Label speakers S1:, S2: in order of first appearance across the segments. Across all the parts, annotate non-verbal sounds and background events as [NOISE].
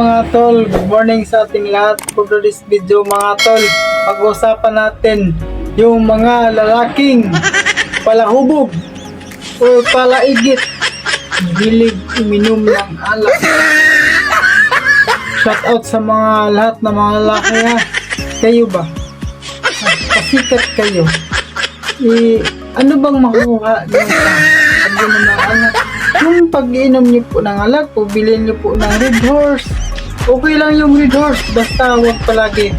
S1: mga tol, good morning sa ating lahat. For this video mga tol, pag-usapan natin yung mga lalaking [LAUGHS] palahubog o palaigit hilig uminom ng alak. Shout out sa mga lahat ng mga lalaki ha. Kayo ba? Pasikat kayo. Eh, ano bang makuha niyo sa pag-inom ng alak? Yung pag-inom niyo po ng alak, o bilhin niyo po ng Red Horse. Okay lang yung Red Horse, basta huwag palagi.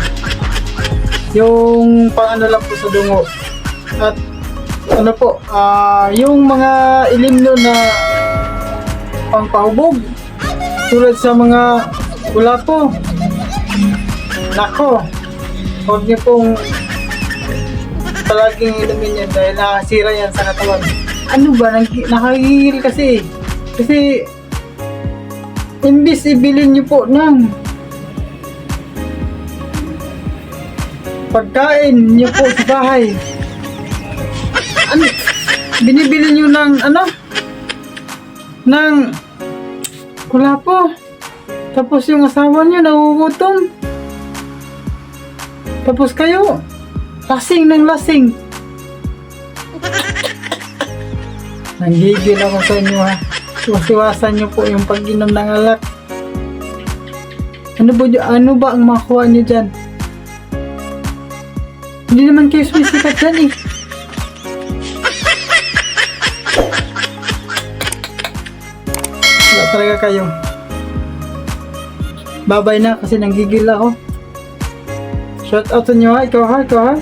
S1: Yung pang ano lang po sa dungo. At ano po, ah yung mga ilim nyo na pangpahubog tulad sa mga wala po nako huwag niyo pong palaging inumin yan dahil nakasira yan sa katawan ano ba nakagigil kasi kasi imbis ibilin niyo po ng pagkain niyo po sa bahay. Ano? Binibili niyo ng ano? Ng wala po. Tapos yung asawa niyo nagugutom tapos kayo lasing ng lasing. [LAUGHS] Nanggigil ako sa inyo ha wasiwasan niyo po yung pag-inom ng alak ano ba, ano ba ang makuha niyo dyan hindi naman kayo sumisikat dyan eh Wala talaga kayo. Babay na kasi nanggigil ako. Shout out sa inyo ha, ikaw ha, ikaw ha.